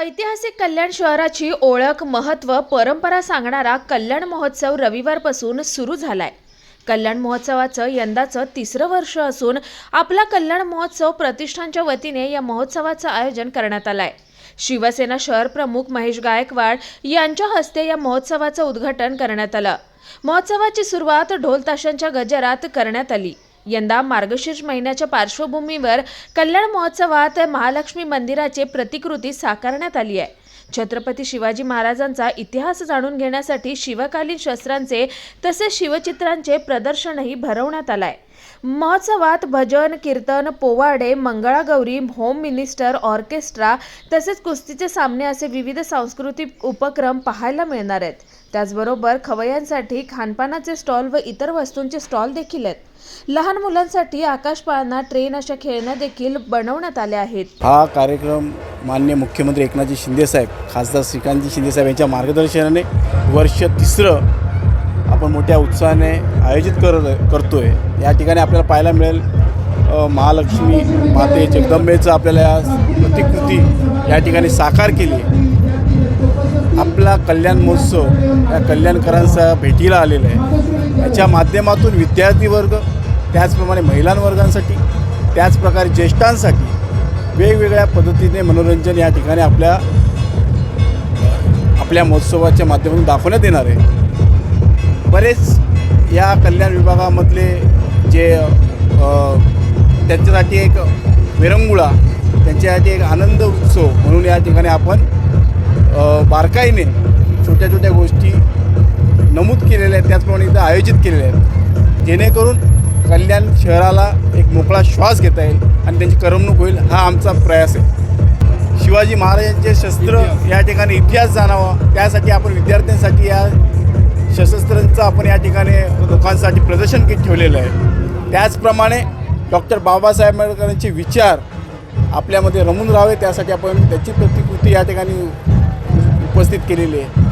ऐतिहासिक कल्याण शहराची ओळख महत्त्व परंपरा सांगणारा कल्याण महोत्सव रविवारपासून सुरू झालाय. कल्याण महोत्सवाचं यंदाचं तिसरं वर्ष असून आपला कल्याण महोत्सव प्रतिष्ठानच्या वतीने या महोत्सवाचं आयोजन करण्यात आलंय. शिवसेना शहर प्रमुख महेश गायकवाड यांच्या हस्ते या महोत्सवाचं उद्घाटन करण्यात आलं. महोत्सवाची सुरुवात ढोल ताशांच्या गजरात करण्यात आली. यंदा मार्गशीर्ष महिन्याच्या पार्श्वभूमीवर कल्याण महोत्सवात महालक्ष्मी मंदिराचे प्रतिकृती साकारण्यात आली आहे. छत्रपती शिवाजी महाराजांचा इतिहास जाणून घेण्यासाठी शिवकालीन शस्त्रांचे तसेच शिवचित्रांचे प्रदर्शनही भरवण्यात आलंय महोत्सवात भजन कीर्तन पोवाडे मंगळागौरी होम मिनिस्टर ऑर्केस्ट्रा तसेच कुस्तीचे सामने असे विविध सांस्कृतिक उपक्रम पाहायला मिळणार आहेत. त्याचबरोबर खवय्यांसाठी खानपानाचे स्टॉल व इतर वस्तूंचे स्टॉल देखील आहेत. लहान मुलांसाठी आकाशपाळणा ट्रेन अशा खेळण्या देखील बनवण्यात आल्या आहेत. हा कार्यक्रम मान्य मुख्यमंत्री एकनाथजी शिंदेसाहेब खासदार श्रीकांतजी शिंदेसाहेब यांच्या मार्गदर्शनाने वर्ष तिसरं आपण मोठ्या उत्साहाने आयोजित करत करतो आहे या ठिकाणी आपल्याला पाहायला मिळेल महालक्ष्मी माते जगदंबेचं आपल्याला या प्रतिकृती या ठिकाणी साकार केली आपला कल्याण महोत्सव या कल्याणकरांचा भेटीला आलेला आहे. याच्या माध्यमातून विद्यार्थी वर्ग त्याचप्रमाणे महिलांवर्गांसाठी त्याचप्रकारे ज्येष्ठांसाठी वेगवेगळ्या पद्धतीने मनोरंजन या ठिकाणी आपल्या आपल्या महोत्सवाच्या माध्यमातून दाखवण्यात येणार आहे. बरेच या कल्याण विभागामधले जे त्यांच्यासाठी एक विरंगुळा त्यांच्यासाठी एक आनंद उत्सव म्हणून या ठिकाणी आपण बारकाईने छोट्या छोट्या गोष्टी नमूद केलेल्या आहेत त्याचप्रमाणे इथं आयोजित केलेल्या आहेत. जेणेकरून कल्याण शहराला एक मोकळा श्वास घेता येईल आणि त्यांची करमणूक होईल हा आमचा प्रयास आहे. शिवाजी महाराजांचे शस्त्र या ठिकाणी इतिहास जाणावा त्यासाठी आपण विद्यार्थ्यांसाठी या सशस्त्रांचं आपण या ठिकाणी लोकांसाठी प्रदर्शन ठेवलेलं आहे. त्याचप्रमाणे डॉक्टर बाबासाहेब आंबेडकरांचे विचार आपल्यामध्ये रमून राहावे त्यासाठी आपण त्याची प्रतिकृती या ठिकाणी उपस्थित केलेली आहे.